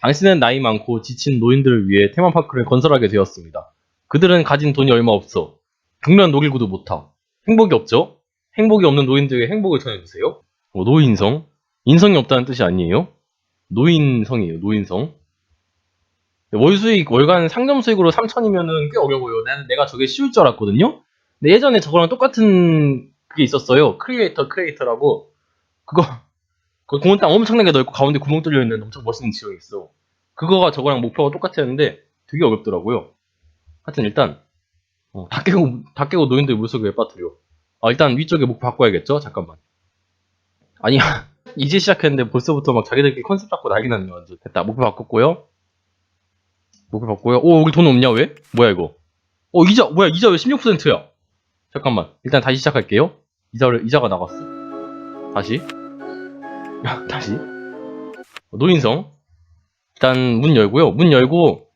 당신은 나이 많고 지친 노인들을 위해 테마파크를 건설하게 되었습니다. 그들은 가진 돈이 얼마 없어. 경련 놀이구도 못하. 행복이 없죠? 행복이 없는 노인들에게 행복을 전해주세요. 어, 노인성? 인성이 없다는 뜻이 아니에요? 노인성이에요, 노인성. 월 수익, 월간 상점 수익으로 3천이면은 꽤 어려워요. 나는 내가 저게 쉬울 줄 알았거든요? 근데 예전에 저거랑 똑같은 그게 있었어요. 크리에이터, 크리에이터라고. 그거, 그 공원 땅 엄청나게 넓고 가운데 구멍 뚫려 있는 엄청 멋있는 지역이 있어. 그거가 저거랑 목표가 똑같았는데 되게 어렵더라고요. 하여튼 일단, 어, 다 깨고, 다 깨고 노인들 물속에 왜 빠뜨려. 아, 일단 위쪽에 목표 바꿔야겠죠? 잠깐만. 아니, 이제 시작했는데 벌써부터 막 자기들끼리 컨셉 잡고 난리 났네, 완전. 됐다. 목표 바꿨고요. 목표 바꿨고요. 오, 우리 돈 없냐, 왜? 뭐야, 이거? 어, 이자, 뭐야, 이자 왜 16%야? 잠깐만. 일단 다시 시작할게요. 이자를, 이자가 나갔어. 다시. 다시. 어, 노인성. 일단 문 열고요. 문 열고,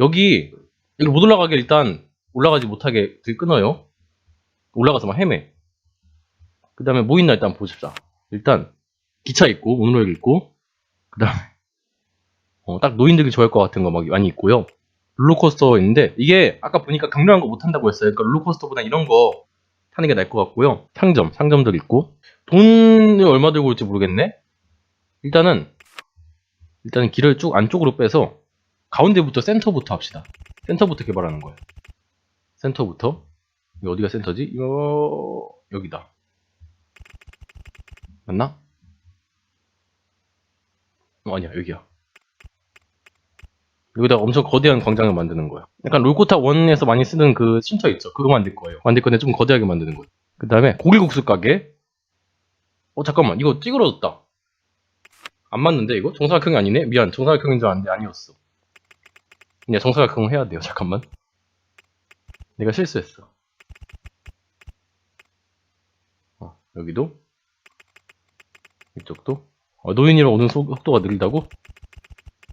여기, 여기 못 올라가게 일단 올라가지 못하게 들 끊어요. 올라가서 막 헤매. 그 다음에 뭐 있나 일단 보십시다. 일단, 기차 있고, 모노레일 있고, 그 다음에, 어, 딱 노인들이 좋아할 것 같은 거 막 많이 있고요. 롤러코스터 있는데, 이게 아까 보니까 강렬한 거못 탄다고 했어요. 그러니까 롤러코스터보다 이런 거 타는 게 나을 것 같고요. 상점, 상점들 있고. 돈을 얼마 들고 올지 모르겠네? 일단은, 일단은 길을 쭉 안쪽으로 빼서, 가운데부터 센터부터 합시다. 센터부터 개발하는 거예요. 센터부터. 이거 어디가 센터지? 이거, 여기다. 맞나? 어, 아니야, 여기야. 여기다 엄청 거대한 광장을 만드는 거예요. 약간 롤코타 1에서 많이 쓰는 그 쉼터 있죠. 그거 만들 거예요. 만들 건데 좀 거대하게 만드는 거예요. 그 다음에 고기국수 가게. 어, 잠깐만. 이거 찌그러졌다. 안 맞는데, 이거? 정사각형이 아니네? 미안. 정사각형인 줄 알았는데 아니었어. 그냥 정사각형 해야 돼요. 잠깐만. 내가 실수했어. 어, 여기도. 이쪽도. 어, 노인이랑 오는 속- 속도가 느리다고?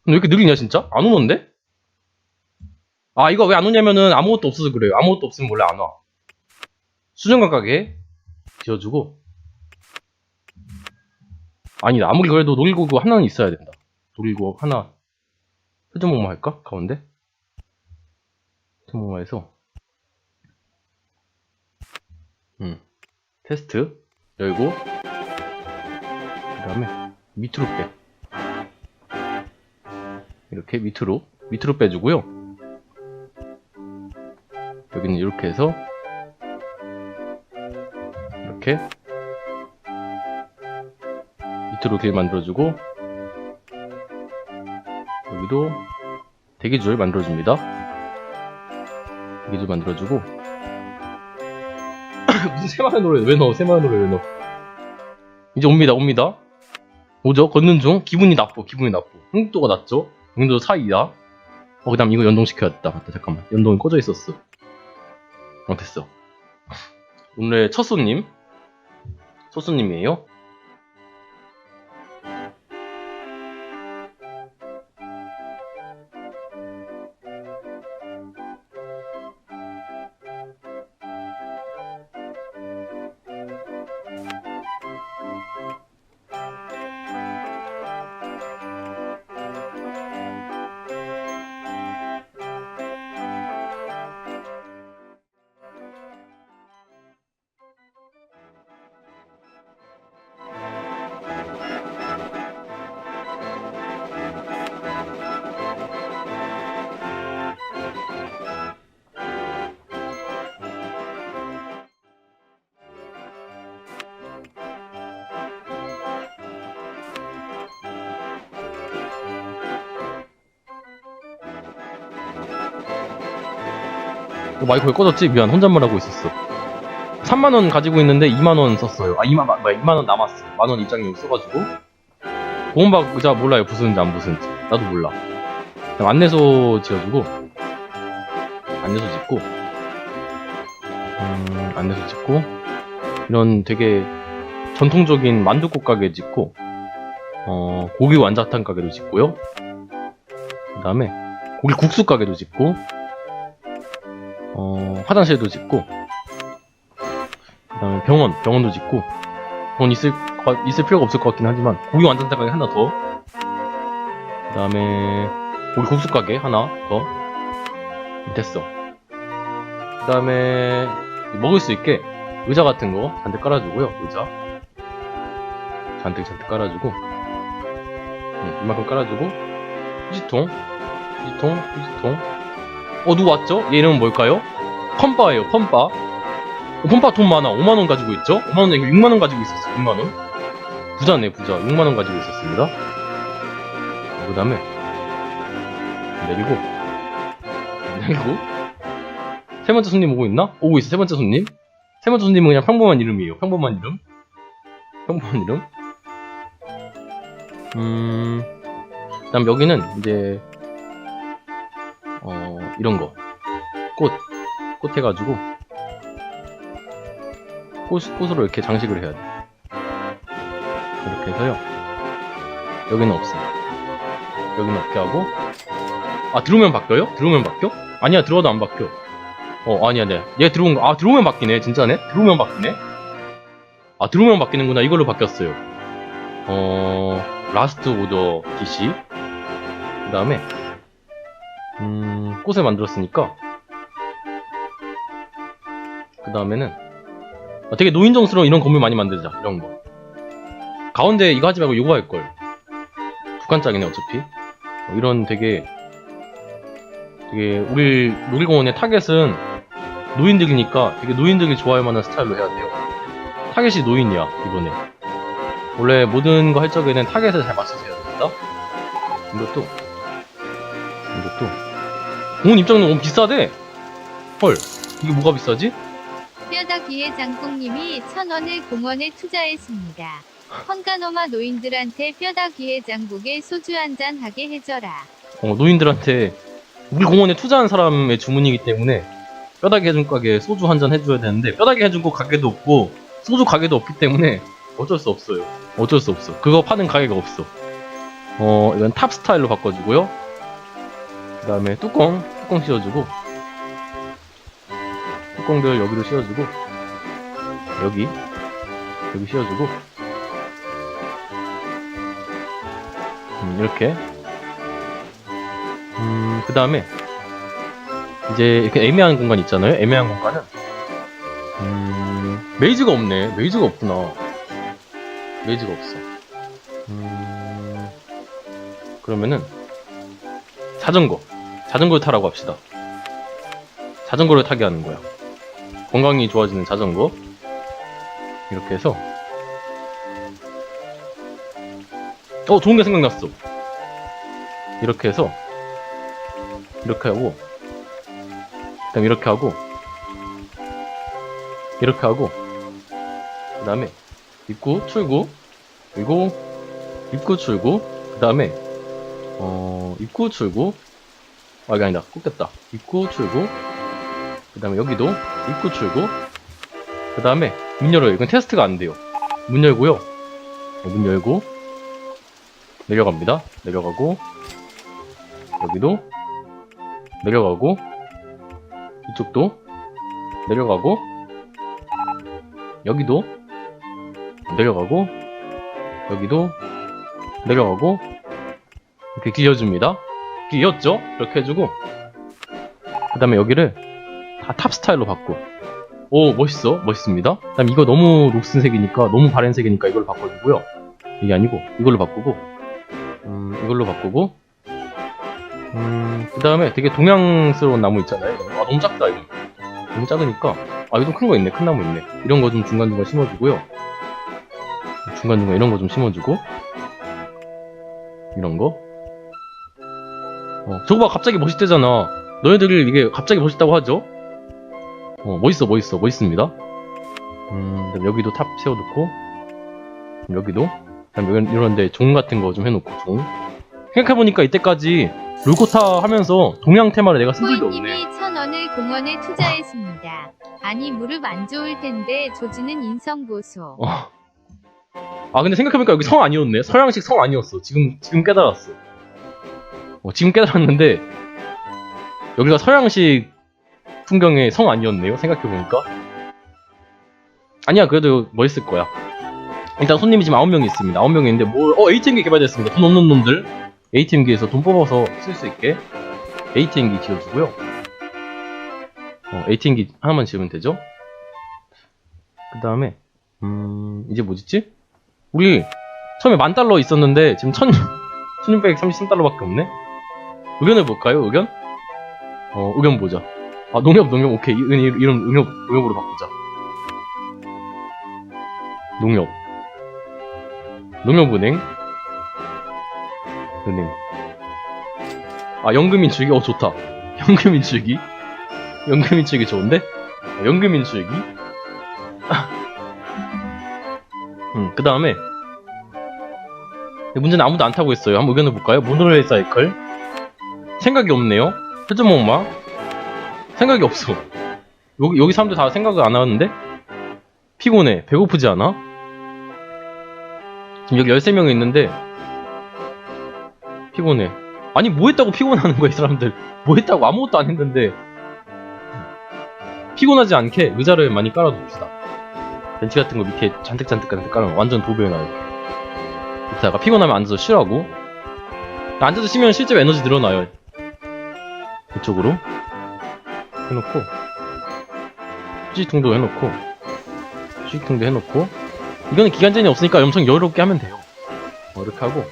왜 이렇게 느리냐 진짜? 안 오는데? 아 이거 왜 안 오냐면은 아무것도 없어서 그래요. 아무것도 없으면 원래 안 와. 가게 지어주고. 아니다. 아무리 그래도 놀이기구 하나는 있어야 된다. 놀이기구 하나. 회전목마 할까? 가운데? 회전목마에서. 음. 테스트 열고. 그 다음에 밑으로 빼 이렇게 밑으로 밑으로 빼주고요. 여기는 이렇게 해서 이렇게 밑으로 길 만들어주고 여기도 대기줄 만들어줍니다. 대기줄 만들어주고 무슨 세마의 노래 왜 넣어? 세마의 노래 왜 넣어? 이제 옵니다, 옵니다. 오죠? 걷는 중 기분이 나빠, 기분이 나빠. 흥도가 낮죠? 흥도 사이야. 어, 그 다음 이거 연동시켜야겠다. 맞다, 잠깐만. 연동이 꺼져 있었어. 어, 됐어. 오늘의 첫 손님. 첫 손님이에요. 어, 마이크 왜 꺼졌지? 미안, 혼잣말 하고 있었어. 3만원 가지고 있는데 2만원 썼어요. 아, 2만, 뭐야, 2만원 남았어. 만원 입장료 써가지고. 보험박 의자 몰라요. 부수는지 안 부수는지. 나도 몰라. 그냥 안내소 지어주고. 안내소 짓고. 음, 안내소 짓고. 이런 되게 전통적인 만두국 가게 짓고. 어, 고기 완자탕 가게도 짓고요. 그 다음에 고기 국수 가게도 짓고. 어, 화장실도 짓고, 그 다음에 병원, 병원도 짓고, 병원 있을, 거- 있을 필요가 없을 것 같긴 하지만, 고기 완전 가게 하나 더, 그 그다음에 고기 국수 가게 하나 더. 됐어. 그다음에 먹을 수 있게 의자 같은 거 잔뜩 깔아주고요. 의자. 잔뜩 잔뜩 깔아주고. 음, 이만큼 깔아주고. 휴지통 휴지통 휴지통 어 누구 왔죠? 얘 이름은 뭘까요? 펌바예요 펌바 어, 펌바 돈 많아. 5만원 가지고 있죠? 5만원 얘기 6만원 가지고 있었어 6만원. 부자네 부자. 6만원 가지고 있었습니다. 어, 그 다음에 내리고. 내리고. 세 번째 손님 오고 있나? 오고 있어 세 번째 손님. 세 번째 손님은 그냥 평범한 이름이에요. 평범한 이름. 평범한 이름. 음 그다음 여기는 이제 어 이런 거 꽃, 꽃 해가지고 꽃, 꽃으로 이렇게 장식을 해야 돼. 이렇게 해서요. 여기는 없어. 여기는 없게 하고 아 들어오면 바뀌어요? 들어오면 바뀌어? 아니야 들어와도 안 바뀌어. 어 아니야 네. 얘 들어온 거, 아 들어오면 바뀌네 진짜네? 들어오면 바뀌네? 아 들어오면 바뀌는구나 이걸로 바뀌었어요. 어 라스트 오더 DC 그 다음에 음, 꽃을 만들었으니까. 그 다음에는 아, 되게 노인정스러운 이런 건물 많이 만들자 이런 거. 가운데 이거 하지 말고 이거 할걸. 두 칸짜리네 어차피. 어, 이런 되게 되게 우리 놀이공원의 타겟은 노인들이니까 되게 노인들이 좋아할 만한 스타일로 해야 돼요. 타겟이 노인이야 이번에. 원래 모든 거 할 적에는 타겟을 잘 해야 된다? 이것도. 이것도 공원 입장료 너무 비싸대 헐 이게 뭐가 비싸지? 뼈다귀의 장국님이 천 원을 공원에 투자했습니다. 헝가노마 노인들한테 뼈다귀의 장국에 소주 한 잔 하게 해줘라. 어, 노인들한테 우리 공원에 투자한 사람의 주문이기 때문에 뼈다귀 해준 가게에 소주 한 잔 해줘야 되는데 뼈다귀 해준 거 가게도 없고 소주 가게도 없기 때문에 어쩔 수 없어요. 어쩔 수 없어. 그거 파는 가게가 없어. 어 이건 탑 스타일로 바꿔주고요. 그 다음에 뚜껑 뚜껑 씌워주고 뚜껑들 여기로 씌워주고 여기 여기 씌워주고 음, 이렇게 음, 그 다음에, 이제 이렇게 애매한 공간 있잖아요? 애매한 공간은, 음, 메이즈가 없네. 메이즈가 없구나. 메이즈가 없어. 음, 그러면은, 자전거. 자전거를 타라고 합시다. 자전거를 타게 하는 거야. 건강이 좋아지는 자전거. 이렇게 해서, 어, 좋은 게 생각났어. 이렇게 해서, 이렇게 하고 그다음 이렇게 하고 이렇게 하고 그 다음에 입구 출구 그리고 입구 출구 그 다음에 어 입구 출구 아 이게 아니다 꽂겠다. 입구 출구. 그 다음에 여기도 입구 출구. 그 다음에 문 열어요. 이건 테스트가 안 돼요. 문 열고요. 어, 문 열고 내려갑니다. 내려가고 여기도 내려가고 이쪽도 내려가고 여기도 내려가고 여기도 내려가고 이렇게 길려줍니다 길렸죠? 이렇게 해주고 그 다음에 여기를 다 탑 스타일로 바꿔 오 멋있어 멋있습니다 그 다음 이거 너무 녹슨 색이니까 너무 바랜 색이니까 이걸 바꿔주고요 이게 아니고 이걸로 바꾸고 음 이걸로 바꾸고 음, 그 다음에 되게 동양스러운 나무 있잖아요. 아, 너무 작다, 이거. 너무 작으니까. 아, 이거 좀큰거 있네. 큰 나무 있네. 이런 거 좀 중간중간 심어주고요. 중간중간 이런 거 좀 심어주고. 이런 거. 어, 저거 봐, 갑자기 멋있대잖아. 너희들이 이게 갑자기 멋있다고 하죠? 어, 멋있어, 멋있어, 멋있습니다. 음, 그다음 여기도 탑 세워놓고. 여기도. 이런, 이런데 종 같은 거 좀 해놓고, 종. 생각해보니까 이때까지 롤코타 하면서 동양 테마를 내가 쓴 적이 없네. 호인님이 천 원을 공원에 투자했습니다. 아니 무릎 안 좋을 텐데 조지는 인성 보소. 어. 아 근데 생각해보니까 여기 성 아니었네. 서양식 성 아니었어. 지금 지금 깨달았어. 어, 지금 깨달았는데 여기가 서양식 풍경의 성 아니었네요. 생각해보니까. 아니야 그래도 멋있을 거야. 일단 손님이 지금 9명이 있습니다. 9명이 있는데 뭘, 어, ATM기 개발됐습니다. 돈 없는 놈들. ATM기에서 돈 뽑아서 쓸 수 있게 ATM기 지어주고요. 어, ATM기 하나만 지으면 되죠? 그 다음에, 음, 이제 뭐지지? 우리 처음에 만 달러 있었는데 지금 천, 1633달러밖에 없네? 의견을 볼까요, 의견? 어, 의견 보자. 아, 농협, 농협, 오케이. 이- 이- 이름, 농협, 농협으로 바꾸자. 농협. 농협은행. 은행. 아, 연금인출기? 어, 좋다. 연금인출기? 연금인출기 좋은데? 아, 연금인출기? 음, 그 다음에. 문제는 아무도 안 타고 있어요. 한번 의견을 볼까요? 모노레일 사이클. 생각이 없네요. 회전목마. 생각이 없어. 여기, 여기 사람들 다 생각을 안 하는데? 피곤해. 배고프지 않아? 지금 여기 13명이 있는데, 피곤해. 아니, 뭐 했다고 피곤하는 거야, 이 사람들. 뭐 했다고 아무것도 안 했는데. 피곤하지 않게 의자를 많이 깔아둡시다. 벤치 같은 거 밑에 잔뜩잔뜩 잔뜩 깔아놓으면 완전 도배나, 이렇게. 밑에다가 피곤하면 앉아서 쉬라고. 앉아서 쉬면 실제로 에너지 늘어나요. 이쪽으로. 해놓고. 휴지통도 해놓고. 휴지통도 해놓고. 이거는 기간제한이 없으니까 엄청 여유롭게 하면 돼요. 어, 이렇게 하고.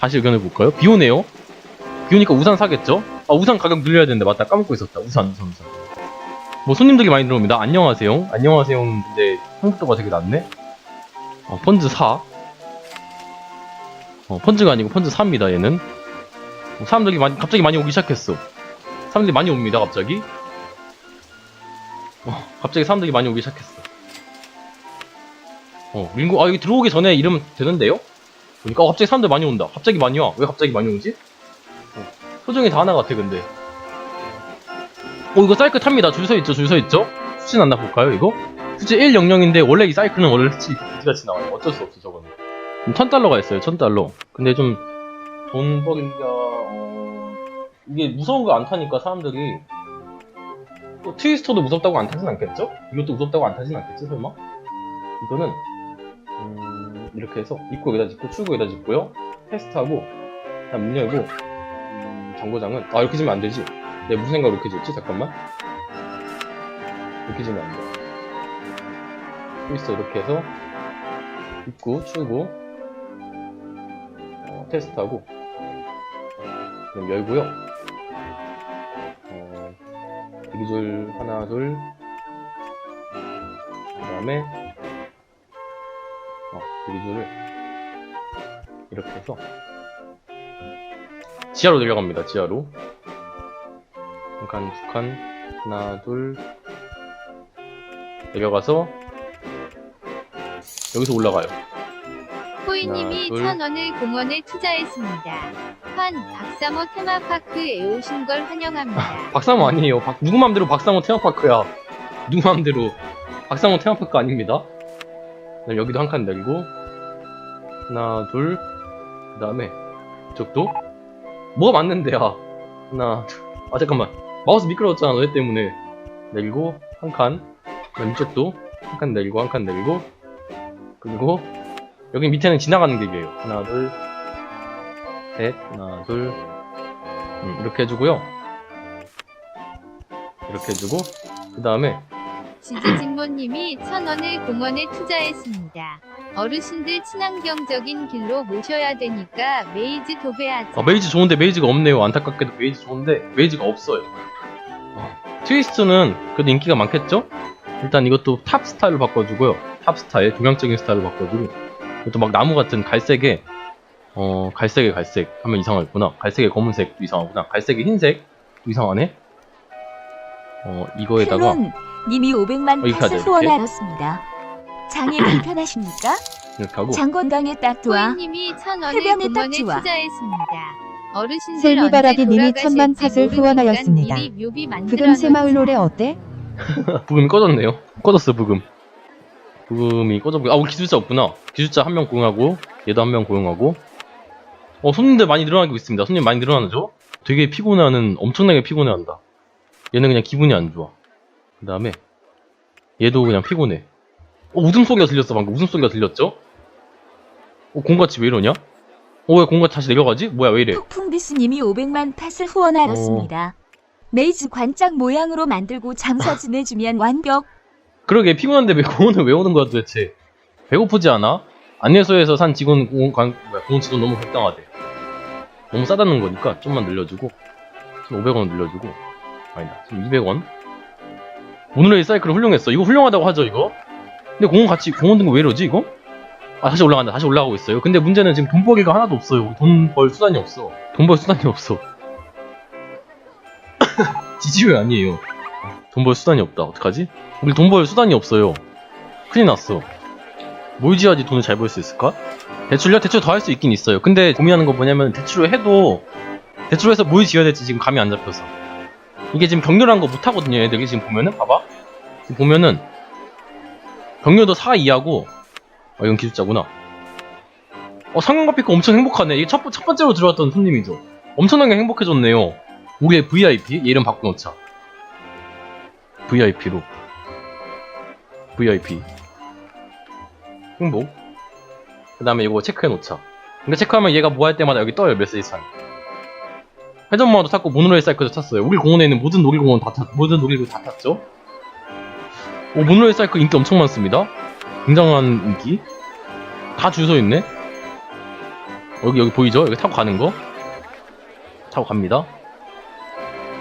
다시 의견을 볼까요? 비 오네요? 비 오니까 우산 사겠죠? 아, 우산 가격 늘려야 되는데, 맞다. 까먹고 있었다. 우산, 우산, 우산. 뭐, 손님들이 많이 들어옵니다. 안녕하세요. 안녕하세요. 근데, 한국도가 되게 낮네? 어, 펀즈 4. 어, 펀즈가 아니고 펀즈 4입니다, 얘는. 어, 사람들이 많이, 갑자기 많이 오기 시작했어. 사람들이 많이 옵니다, 갑자기. 어, 갑자기 사람들이 많이 오기 시작했어. 어, 링고, 아, 여기 들어오기 전에 이러면 되는데요? 보니까, 어, 갑자기 사람들 많이 온다. 갑자기 많이 와. 왜 갑자기 많이 오지? 어, 표정이 다 하나 같아, 근데. 어, 이거 사이클 탑니다. 줄 서 있죠, 줄 서 있죠? 수치 났나 볼까요, 이거? 수치 100인데, 원래 이 사이클은 원래 수치 같이 나와요. 어쩔 수 없어, 저거는. 1000달러가 있어요, 1000달러. 근데 좀, 돈 버기가, 어, 이게 무서운 거 안 타니까 사람들이, 또 트위스터도 무섭다고 안 타진 않겠죠? 이것도 무섭다고 안 타진 않겠지, 설마? 이거는, 음, 이렇게 해서, 입구 여기다 짓고, 출구 여기다 짓고요. 테스트하고, 문 열고, 음, 정거장은, 아, 이렇게 지면 안 되지. 내가 무슨 생각으로 이렇게 지었지? 잠깐만. 이렇게 지면 안 돼. 트위스터 이렇게 해서, 입구, 출구, 어, 테스트하고, 열고요. 어, 대기줄 하나, 둘, 그 다음에, 어, 대기줄을 이렇게 해서, 지하로 내려갑니다, 지하로. 한 칸, 두 칸, 하나, 둘, 내려가서, 여기서 올라가요. 하나, 둘. 천 원을 공원에 투자했습니다. 환 박사모 테마파크에 오신 걸 환영합니다. 박상호 아니에요. 박- 누구 맘대로 박상호 테마파크야. 누구 맘대로 박상호 테마파크 아닙니다. 그다음 여기도 한 칸 내리고 하나 둘 그다음에 이쪽도 뭐가 맞는데야 하나 둘. 아 잠깐만 마우스 미끄러웠잖아 너희 때문에 내리고 한칸 이쪽도 한 칸 내리고 한 칸 내리고 그리고 여기 밑에는 지나가는 길이에요. 하나 둘 셋 하나 둘 음, 이렇게 해주고요. 이렇게 해주고 그 다음에 지지진모님이 천 원을 공원에 투자했습니다. 어르신들 친환경적인 길로 모셔야 되니까 메이즈 도배하자. 아, 메이지 좋은데 메이지가 없네요 안타깝게도 메이지 좋은데 메이지가 없어요 어, 트위스트는 그래도 인기가 많겠죠? 일단 이것도 탑 스타일로 바꿔주고요 탑 스타일 동양적인 스타일로 바꿔주고 이것도 막 나무 같은 갈색에 어 갈색에 갈색 하면 이상하겠구나 갈색에 검은색도 이상하구나 갈색에 흰색도 이상하네 어 이거에다가 론 님이 500만 어, 팟을 이렇게. 후원하였습니다. 장이 불편하십니까? 이렇게 하고 장 건강에 딱 좋아. 호이님이 천 원을 흡연에 딱 공원에 좋아. 투자했습니다. 어르신들 셀미바라기 님이 천만 팟을 후원하였습니다. 묘비 부금 만들어놓자. 새마을 노래 어때? 부금이 꺼졌네요. 꺼졌어 부금. 부금이 꺼졌고 아 우리 기술자 없구나. 기술자 한 명 고용하고 얘도 한 명 고용하고. 어 손님들 많이 늘어나고 있습니다. 손님 많이 늘어나죠? 되게 피곤해하는 엄청나게 피곤해한다. 얘는 그냥 기분이 안 좋아. 그 다음에 얘도 그냥 피곤해. 어 웃음소리가 들렸어 방금 웃음소리가 들렸죠? 어 공같이 왜 이러냐? 어, 왜 공간 다시 내려가지? 뭐야, 왜 이래? 폭풍비스님이 500만 팥을 후원하였습니다. 메이즈 관짝 모양으로 만들고 장사 지내주면 완벽. 그러게, 피곤한데 왜 공원을 왜 오는 거야, 도대체? 배고프지 않아? 안내소에서 산 직원, 공원, 관, 뭐야, 공원 직원 너무 적당하대. 너무 싸다는 거니까 좀만 늘려주고, 좀 500원 늘려주고, 아니다, 좀 200원. 오늘의 사이클 훌륭했어. 이거 훌륭하다고 하죠, 이거? 근데 공원 같이, 공원 등거 왜 이러지, 이거? 아, 다시 올라간다. 다시 올라가고 있어요. 근데 문제는 지금 돈 벌기가 하나도 없어요. 돈 벌 수단이 없어. 돈 벌 수단이 없어. 지지율 아니에요. 돈 벌 수단이 없다. 어떡하지? 우리 돈 벌 수단이 없어요. 큰일 났어. 뭘 지어야지 돈을 잘 벌 수 있을까? 대출요? 대출 더 할 수 있긴 있어요. 근데 고민하는 건 뭐냐면 대출을 해도 대출을 해서 뭘 지어야 될지 지금 감이 안 잡혀서 이게 지금 격렬한 거 못하거든요. 애들이 지금 보면은 봐봐. 지금 보면은 격렬도 4 이하고 어, 이건 기술자구나. 어, 상관과피가 엄청 행복하네. 이게 첫, 번- 첫 번째로 들어왔던 손님이죠. 엄청나게 행복해졌네요. 우리의 VIP? 얘 이름 바꿔놓자. VIP로. VIP. 행복. 그 다음에 이거 체크해놓자. 근데 체크하면 얘가 뭐 할 때마다 여기 떠요, 메시지 창. 회전모아도 탔고, 모노레일 사이클도 탔어요. 우리 공원에 있는 모든 놀이공원 다 탔, 모든 놀이공원 다 탔죠? 오, 모노레일 사이클 인기 엄청 많습니다. 굉장한 인기. 다 줄 서 있네? 여기, 여기 보이죠? 여기 타고 가는 거? 타고 갑니다.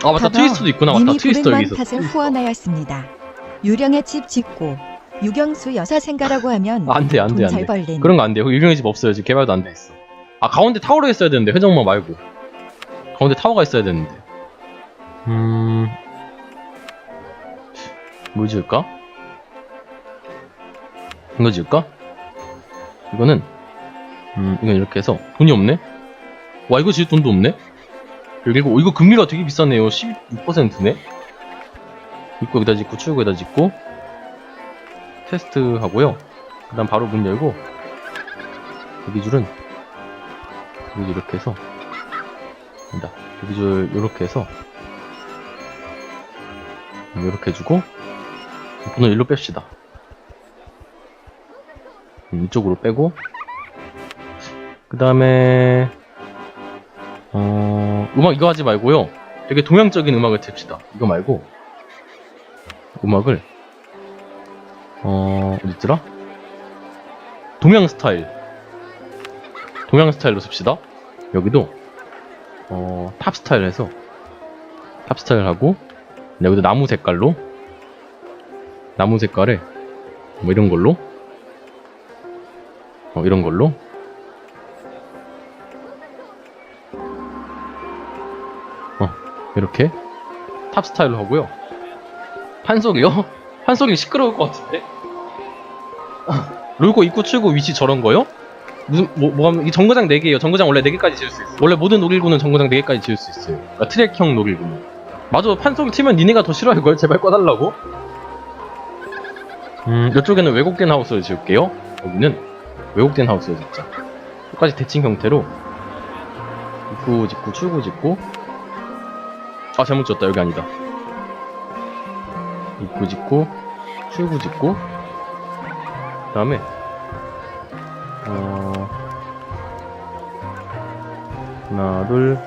아, 맞다. 트위스트도 있구나. 맞다. 이미 트위스터 여기 900만 있어. 탓을. 후원하였습니다. 유령의 집 짓고 유경수 여사 생가라고 하면 아, 안 돼, 안 돼, 돈안잘 돼. 벌린 그런 거 안 돼요. 거기 유령의 집 없어요. 지금 개발도 안 돼 있어. 아, 가운데 타워로 했어야 되는데, 회전목 말고. 가운데 타워가 있어야 되는데. 음. 뭘 지을까? 이거 지을까? 이거는, 음, 이건 이렇게 해서, 돈이 없네? 와, 이거 지을 돈도 없네? 그리고, 이거 금리가 되게 비싸네요. 16%네? 입구 여기다 짓고, 출구 여기다 짓고, 테스트 하고요. 그 다음 바로 문 열고 대기줄은 여기 이렇게 해서 된다 대기줄 이렇게 해서 이렇게 해주고 번호 일로 뺍시다 음, 이쪽으로 빼고 그 다음에 어 음악 이거 하지 말고요. 되게 동양적인 음악을 틉시다. 이거 말고. 음악을 어 어딨더라? 동양 스타일. 동양 스타일로 씁시다. 여기도 어, 탑 스타일 해서 탑 스타일 하고 여기도 나무 색깔로 나무 색깔에 뭐 이런 걸로 어, 이런 걸로 이렇게 탑 스타일로 하고요 판소리요? 판소리 시끄러울 것 같은데 롤코 입구 출구 위치 저런 거요? 무슨 뭐 뭐가 이 정거장 4개예요. 정거장 원래 4개까지 지을 수 있어. 원래 모든 놀이구는 정거장 4개까지 지을 수 있어요. 그러니까 트랙형 놀이구는. 맞아. 판소리 치면 니네가 더 싫어할 걸. 제발 꺼달라고. 음, 이쪽에는 왜곡된 하우스를 지을게요. 여기는 왜곡된 하우스를 짓자. 똑같이 대칭 형태로 입구 짓고 출구 짓고 아 잘못 지었다. 여기 아니다. 입구 짓고 출구 짓고 그 다음에 어 하나 둘어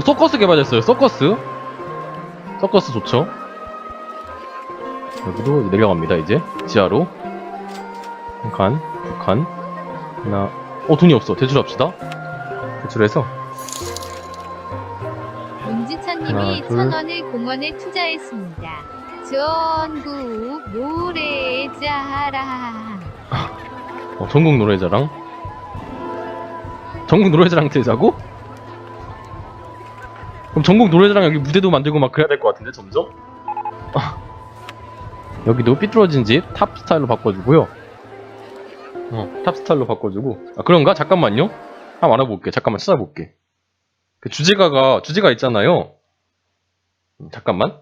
서커스 개발했어요. 서커스. 서커스 좋죠? 여기도 내려갑니다 이제. 지하로. 한 칸 두 칸. 하나. 어 돈이 없어. 대출합시다. 대출해서 하나, 둘. 천 원을 공원에 투자했습니다. 전국 노래자랑 어, 전국 노래자랑 전국 노래자랑 되자고? 그럼 전국 노래자랑 여기 무대도 만들고 막 그래야 될 것 같은데 점점? 아. 여기도 삐뚤어진 집 탑 스타일로 바꿔주고요 어, 탑 스타일로 바꿔주고 아 그런가? 잠깐만요 한번 알아볼게 잠깐만 찾아볼게 그 주제가가 주제가 있잖아요 음, 잠깐만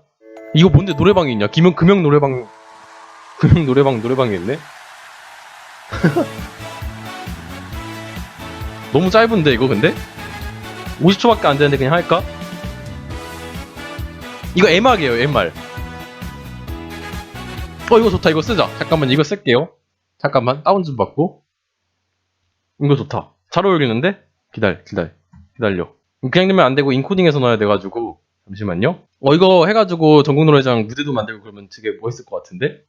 이거 뭔데 노래방이 있냐 김영 금영 노래방 금영 노래방 노래방이 있네 너무 짧은데 이거 근데? 50초밖에 안 되는데 그냥 할까? 이거 MR이에요 MR 어 이거 좋다 이거 쓰자 잠깐만 이거 쓸게요 잠깐만 다운 좀 받고 이거 좋다. 잘 어울리는데? 기다려, 기다려, 기다려. 그냥 되면 안 되고 인코딩해서 넣어야 돼가지고 잠시만요. 어 이거 해가지고 전국 노래장 무대도 만들고 그러면 되게 멋있을 것 같은데?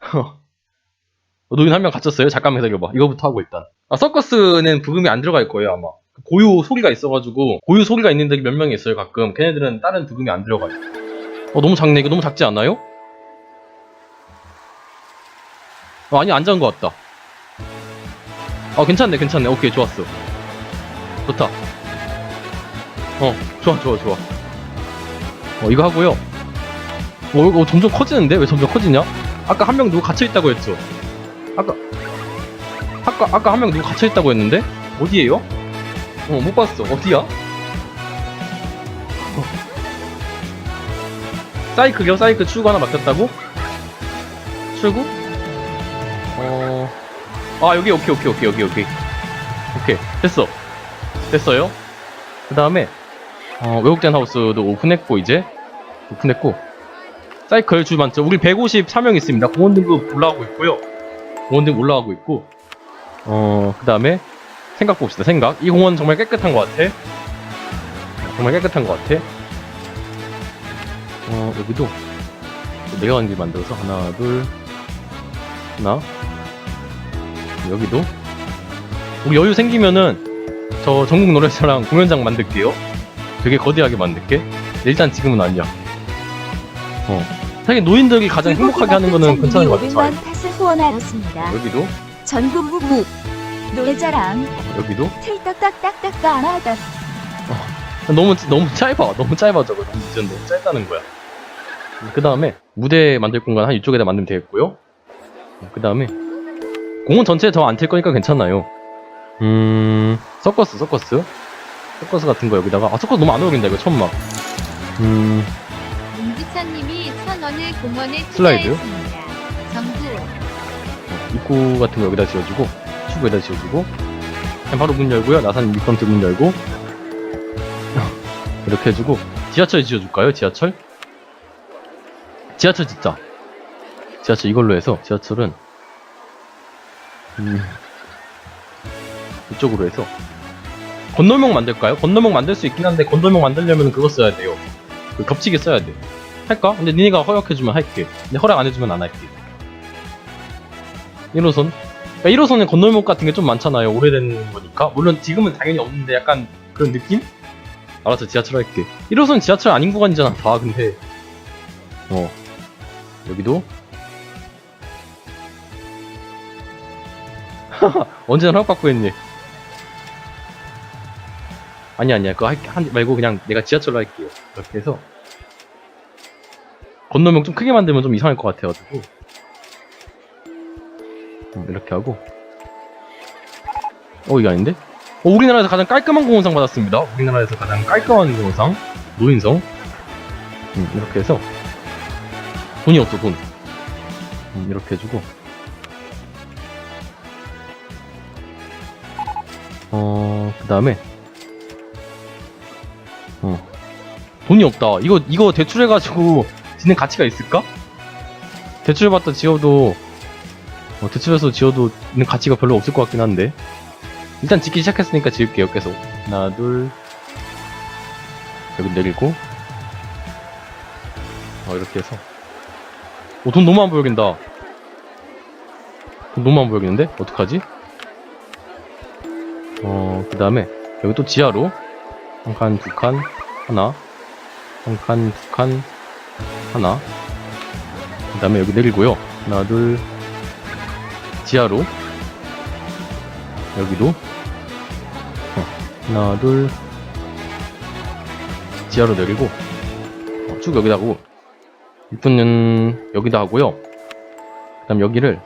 어, 노인 한 명 갇혔어요? 잠깐만 기다려봐. 이거부터 하고 일단. 아 서커스는 부금이 안 들어갈 거예요 아마. 고유 소리가 있어가지고 고유 소리가 있는 데 몇 명이 있어요 가끔. 걔네들은 다른 부금이 안 들어가요. 어 너무 작네. 이거 너무 작지 않아요? 어, 아니 안 작은 것 같다. 어 괜찮네 괜찮네. 오케이 좋았어. 좋다. 어 좋아 좋아 좋아. 어 이거 하고요. 어 이거 점점 커지는데 왜 점점 커지냐? 아까 한 명 누구 갇혀 있다고 했죠? 아까 아까 아까 한 명 누구 갇혀 있다고 했는데 어디에요? 어 못 봤어 어디야? 어. 사이클이요? 사이클 출구 하나 막혔다고? 출구? 어. 아 여기 오케이 오케이 오케이 여기 여기 오케이 됐어 됐어요. 그 다음에 어, 외국된 하우스도 오픈했고 이제 오픈했고 사이클 주 많죠. 우리 154명 있습니다. 공원 등급 올라가고 있고요. 공원 등급 올라가고 있고 어, 그 다음에 생각 봅시다. 생각. 이 공원 정말 깨끗한 것 같아. 정말 깨끗한 것 같아. 어, 여기도 내려가는 길 만들어서 하나, 둘, 하나. 여기도. 우리 여유 생기면은 저 전국 노래자랑 공연장 만들게요. 되게 거대하게 만들게. 일단 지금은 아니야. 어. 사실 노인들이 가장 행복하게 하는 거는 괜찮은 것 같아. 500만 탓을 후원하였습니다. 여기도, 전국 무무 노래자랑 여기도. 틀딱딱딱딱 안하다 너무 너무 짧아 너무 짧아 저거 진짜 너무 짧다는 거야 그 다음에 무대 만들 공간 한 이쪽에다 만들면 되겠고요 그 다음에 공원 전체에 더안틀 거니까 괜찮아요 음 서커스 서커스 서커스 같은 거 여기다가. 아 서커스 너무 안 어울린다 이거 처음 막음. 임지찬님이 천 원을 공원에 슬라이드? 투자했습니다. 정부 입구 같은 거 여기다 지어주고 출구에다 지어주고 그냥 바로 문 열고요. 나산 미끄럼틀 문 열고. 이렇게 해주고. 지하철 지어줄까요? 지하철? 지하철 짓자. 지하철 이걸로 해서 지하철은 음, 이쪽으로 해서 건널목 만들까요? 건널목 만들 수 있긴 한데 건널목 만들려면 그거 써야 돼요 그 겹치게 써야 돼 할까? 근데 니네가 허락해주면 할게 근데 허락 안 해주면 안 할게 1호선? 그러니까 1호선에 건널목 같은 게 좀 많잖아요. 오래된 거니까. 물론 지금은 당연히 없는데 약간 그런 느낌? 알았어, 지하철 할게. 1호선 지하철 아닌 구간이잖아, 다, 근데. 어. 여기도? 언제나 허락 받고 했니? 아니, 아니야. 그거 할, 한, 말고 그냥 내가 지하철로 할게요. 이렇게 해서. 건널목 좀 크게 만들면 좀 이상할 것 같아가지고. 음, 이렇게 하고 어 이게 아닌데? 어, 우리나라에서 가장 깔끔한 공원상 받았습니다 우리나라에서 가장 깔끔한 공원상 노인성 음, 이렇게 해서 돈이 없어 돈 음, 이렇게 해주고 어 그 다음에 돈이 없다. 이거 이거 대출해가지고 지는 가치가 있을까? 대출받다 지어도 어, 대출해서 지어도 있는 가치가 별로 없을 것 같긴 한데. 일단 짓기 시작했으니까 지을게요 계속. 하나 둘. 여기 내리고. 어 이렇게 해서. 오돈 너무 안 보여긴다. 돈 너무 안 보여기는데? 어떡하지? 어 그 다음에 여기 또 지하로. 한 칸 두 칸 하나 한 칸 두 칸 하나. 그 다음에 여기 내리고요. 하나 둘. 지하로. 여기도. 어, 하나 둘. 지하로 내리고 어, 쭉 여기다 하고. 일분은 여기다 하고요. 그 다음 여기를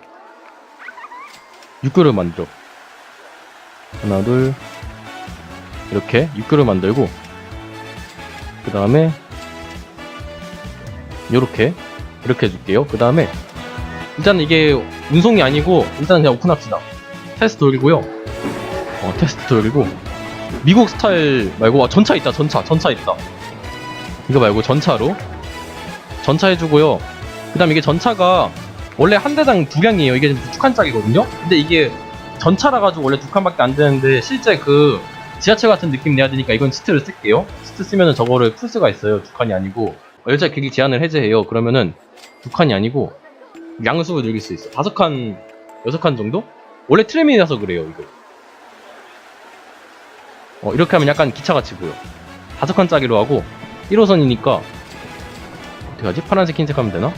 육교를 만들어. 하나 둘. 이렇게 육교를 만들고 그 다음에 요렇게 이렇게 해줄게요 그 다음에 일단 이게 운송이 아니고 일단 그냥 오픈합시다. 테스트 돌리고요. 어 테스트 돌리고 미국 스타일 말고 아, 전차 있다 전차 전차 있다. 이거 말고 전차로 전차 해주고요. 그 다음 이게 전차가 원래 한 대당 두 량이에요. 이게 지금 두 칸짝이거든요. 근데 이게 전차라 가지고 원래 두 칸밖에 안 되는데 실제 그 지하철 같은 느낌 내야 되니까 이건 시트를 쓸게요. 시트 쓰면은 저거를 풀 수가 있어요. 두 칸이 아니고 열차 길이 제한을 해제해요. 그러면은 두 칸이 아니고 양수를 늘릴 수 있어. 다섯 칸, 여섯 칸 정도? 원래 트램이라서 그래요. 이거. 어, 이렇게 하면 약간 기차같이 보여. 다섯 칸짜리로 하고 1호선이니까 어떻게 하지? 파란색 흰색 하면 되나?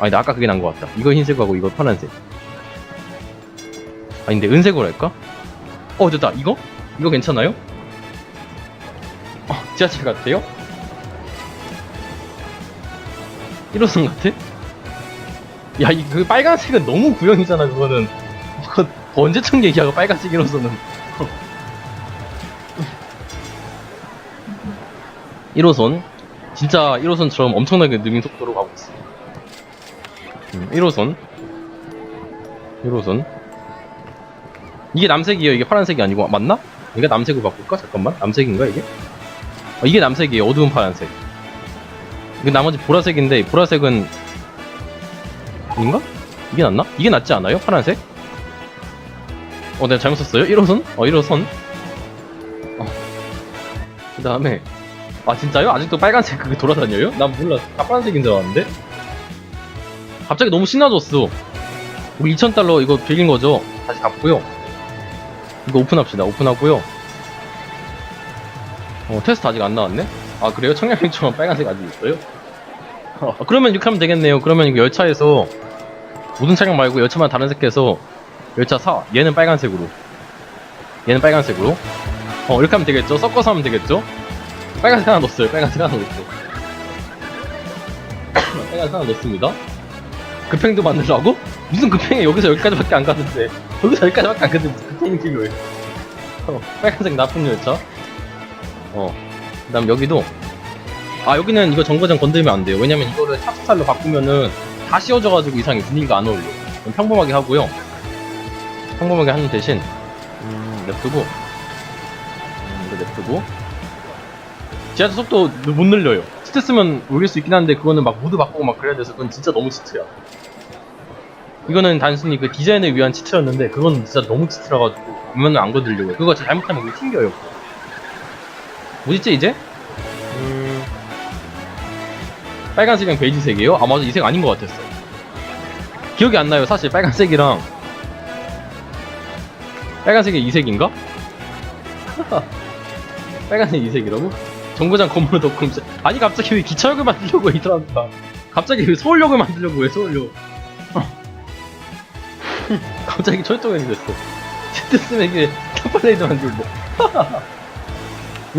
아니 나 아까 그게 난 것 같다. 이거 흰색하고 이거 파란색. 아닌데 은색으로 할까? 어 됐다. 이거? 이거 괜찮아요? 어, 지하철 같아요? 1호선 같아? 야, 이 그 빨간색은 너무 구형이잖아, 그거는. 그거 언제쯤 얘기하고 빨간색 1호선은. 1호선. 진짜 1호선처럼 엄청나게 느린 속도로 가고 있어. 음, 1호선. 1호선. 이게 남색이에요. 이게 파란색이 아니고 맞나? 이게 남색으로 바꿀까? 잠깐만. 남색인가 이게? 어, 이게 남색이에요. 어두운 파란색. 이게 나머지 보라색인데 보라색은 아닌가? 이게 낫나? 이게 낫지 않아요? 파란색? 어, 내가 잘못 썼어요? 1호선? 어, 1호선. 어. 그 다음에 아 진짜요? 아직도 빨간색 그게 돌아다녀요? 난 몰라. 다 파란색인 줄 알았는데. 갑자기 너무 신나졌어. 우리 2,000달러 이거 빌린 거죠? 다시 갚고요. 이거 오픈합시다. 오픈하고요. 어, 테스트 아직 안 나왔네? 아, 그래요? 청량색처럼 빨간색 아직 있어요? 어, 그러면 이렇게 하면 되겠네요. 그러면 이거 열차에서 모든 차량 말고 열차만 다른 색해서 열차 4, 얘는 빨간색으로. 얘는 빨간색으로. 어, 이렇게 하면 되겠죠? 섞어서 하면 되겠죠? 빨간색 하나 넣었어요. 빨간색 하나 넣었어. 빨간색 하나 넣습니다. 급행도 만들라고? 무슨 급행이 여기서 여기까지밖에 안 가는데 여기서 여기까지밖에 안 가는데 무슨 급행이 필요해 어, 빨간색 나쁜 열차 어 그 다음 여기도 아 여기는 이거 정거장 건들면 안 돼요. 왜냐면 이거를 탑스타일로 바꾸면은 다 씌워져가지고 이상해 분위기가 안 어울려 평범하게 하고요. 평범하게 하는 대신 음 냅두고 음, 이거 냅두고. 지하철 속도 못 늘려요. 시트 쓰면 올릴 수 있긴 한데 그거는 막 모드 바꾸고 막 그래야 돼서 그건 진짜 너무 치트야. 이거는 단순히 그 디자인을 위한 치트였는데 그건 진짜 너무 치트라가지고 보면은 안 건들려고요. 그거 잘못하면 그게 튕겨요 뭐지지 이제? 음... 빨간색이랑 베이지색이에요? 아 맞아 이색 아닌 것 같았어 기억이 안 나요 사실 빨간색이랑 빨간색이 이 색인가? 빨간색 이 색이라고? 정거장 덮고 있 아니 갑자기 왜 기차역을 만들려고 해, 이 사람들아 갑자기 왜 서울역을 만들려고 해 서울역 갑자기 철도연이 됐어 이게 탑플레이드 만들고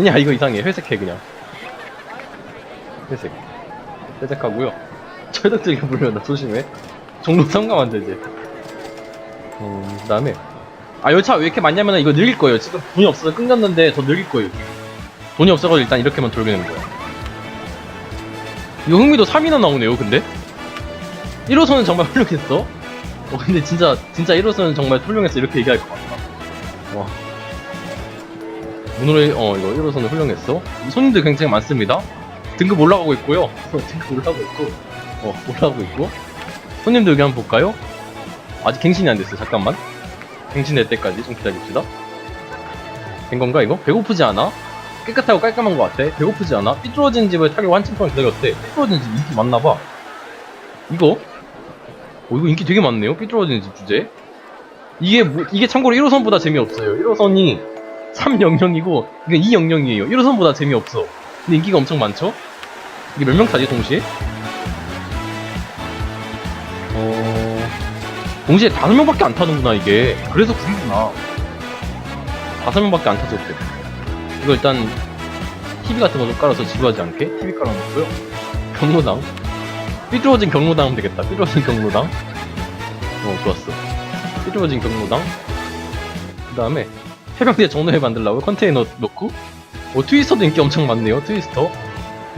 그냥 이거 이상해. 회색해 그냥. 회색. 회색하고요. 철덕들이 불려나 조심해. 종로 상가만 되지 음, 그 다음에. 아 열차 왜 이렇게 많냐면 이거 늘릴 거예요. 지금 돈이 없어서 끊겼는데 더 늘릴 거예요. 돈이 없어가지고 일단 이렇게만 돌게 되는 거야. 이거 흥미도 3이나 나오네요 근데? 1호선은 정말 훌륭했어. 어 근데 진짜 진짜 1호선은 정말 훌륭했어 이렇게 얘기할 것 같다. 와 오늘의 어 이거 1호선은 훌륭했어 손님들 굉장히 많습니다 등급 올라가고 있고요 등급 올라가고 있고 어 올라가고 있고 손님들 여기 한번 볼까요? 아직 갱신이 안 됐어 잠깐만 갱신될 때까지 좀 기다립시다 된 건가 이거? 배고프지 않아? 깨끗하고 깔끔한 것 같아 배고프지 않아? 삐뚤어진 집을 타려고 한참 동안 기다렸대 삐뚤어진 집 인기 많나봐 이거? 어, 이거 인기 되게 많네요. 삐뚤어지는 집 주제. 이게, 뭐, 이게 참고로 1호선보다 재미없어요. 1호선이 300이고, 이건 200이에요. 1호선보다 재미없어. 근데 인기가 엄청 많죠? 이게 몇 명 타지, 동시에? 어, 동시에 5명밖에 안 타는구나, 이게. 그래서 구리구나. 5명밖에 안 타졌대. 이거 일단, TV 같은 거 좀 깔아서 지루하지 않게 TV 깔아놓고요. 경로당. 삐뚤어진 경로당 하면 되겠다. 삐뚤어진 경로당. 어, 좋았어. 삐뚤어진 경로당. 그 다음에, 해병대 정로에 만들라고 컨테이너 넣고, 어, 트위스터도 인기 엄청 많네요. 트위스터.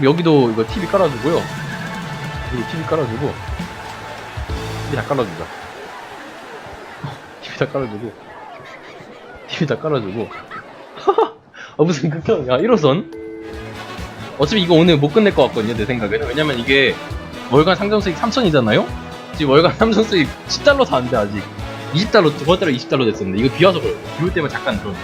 여기도 이거 TV 깔아주고요. 여기 TV 깔아주고, TV 다 깔아주자. TV 다 깔아주고, TV 다 깔아주고. 아, 무슨 극혐이야. 1호선? 어차피 이거 오늘 못 끝낼 것 같거든요, 내 생각에는. 왜냐면 이게, 월간 상점 수익 3천이잖아요? 지금 월간 상점 수익 10달러도 안 돼, 아직. 20달러 저번 달에 20달러 됐었는데 이거 비 와서 그래요. 비올 때만 잠깐 그런